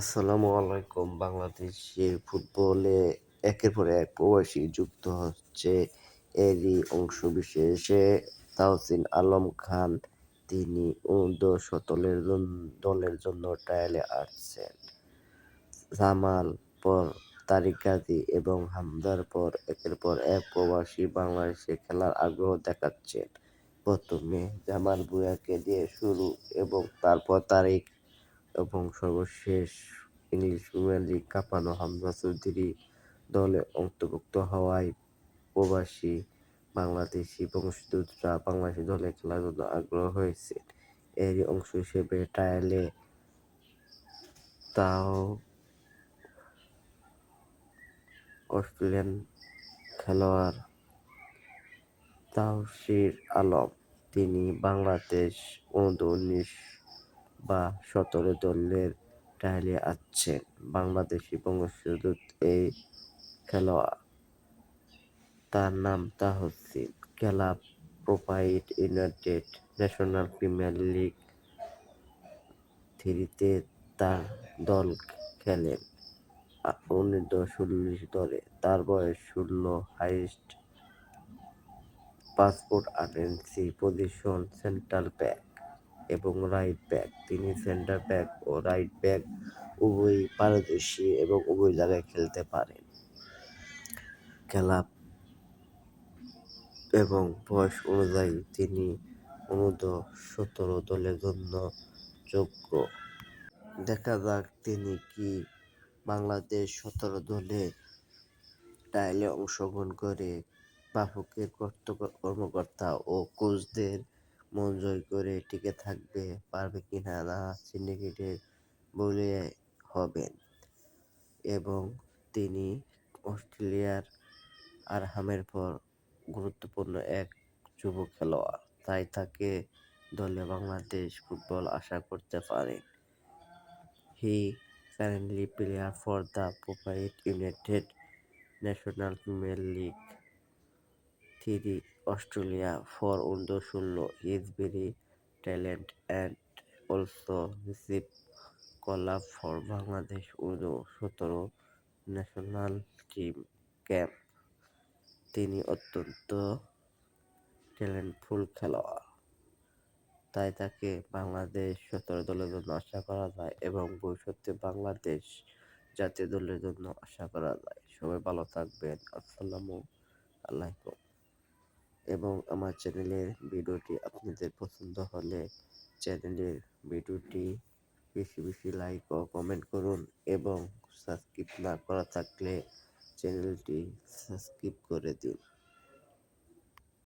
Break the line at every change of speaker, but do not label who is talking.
আসসালামু আলাইকুম। বাংলাদেশের ফুটবলে একের পর এক প্রবাসী যুক্ত হচ্ছে। এরই অংশ বিশেষে তাহসিন আলম খান, তিনি উনদ সতলের দলের জন্য ট্রায়ালে আসছেন। জামাল পর তারিক গাজী এবং হামদার পর একের পর এক প্রবাসী বাংলাদেশে খেলার আগ্রহ দেখাচ্ছেন। প্রথমে জামাল ভুঁইয়াকে দিয়ে শুরু এবং তারপর তারিক এবং সর্বশেষ ইংলিশ প্রিমিয়ার লিগ কাঁপানো হামজা চৌধুরী দলে অন্তর্ভুক্ত হওয়ায় প্রবাসী বাংলাদেশি বংশোদ্ভূতরা বাংলাদেশি দলে খেলার জন্য আগ্রহ হয়েছে। এরই অংশ হিসেবে ট্রায়ালে তাও অস্ট্রেলিয়ান খেলোয়াড় তাওসির আলম। তিনি বাংলাদেশ অনূর্ধ্ব উনিশ বা সতেরো দলের ট্রায়ালে আসছেন বাংলাদেশি বংশোদ্ভূত এই খেলোয়াড় তার নাম তাহসিন। খেলা প্রোপাইট ইউনাইটেড ন্যাশনাল প্রিমিয়ার লিগ থ্রিতে তার দল খেলেন। উনিশশো চল্লিশ দলে তার বয়স ষোলো। হাইস্ট পাসপোর্ট আটেন্সি পজিশন সেন্ট্রাল ব্যাক। এবং রাইট ব্যাক তিনি সেন্টার ব্যাক ও রাইট ব্যাক উভয়ই পারদর্শী এবং উভয় জায়গায় খেলতে পারেন। খেলা এবং বয়স অনুযায়ী তিনি অনূর্ধ্ব সতেরো দলের জন্য যোগ্য। দেখা যাক তিনি কি বাংলাদেশ সতেরো দলে ট্রায়ালে অংশগ্রহণ করে বাফুকের কর্মকর্তা ও কোচদের মন জয় করে টিকে থাকবে, পারবে কিনা না সিন্ডিকেটের বলে হবেন। এবং তিনি অস্ট্রেলিয়ার আরহামের পর গুরুত্বপূর্ণ এক যুব খেলোয়াড়। তাই তাকে দলে বাংলাদেশ ফুটবল আশা করতে পারে। He currently player for the প্রোফাইট United National female league. Three Australia for Undoshulo শূন্য, is very talent and also receive call up for Bangladesh Udo সতেরো ন্যাশনাল টিম ক্যাম্প। তিনি অত্যন্ত ট্যালেন্টফুল খেলোয়াড়। তাই তাকে বাংলাদেশ সতেরো দলের জন্য আশা করা যায় এবং ভবিষ্যতে বাংলাদেশ জাতীয় দলের জন্য আশা করা যায়। সবাই ভালো থাকবেন। আসসালামু আলাইকুম। এবং আমার চ্যানেলের ভিডিওটি আপনাদের পছন্দ হলে চ্যানেলের ভিডিওটি বেশি বেশি লাইক ও কমেন্ট করুন এবং সাবস্ক্রাইব না করা থাকলে চ্যানেলটি সাবস্ক্রাইব করে দিন।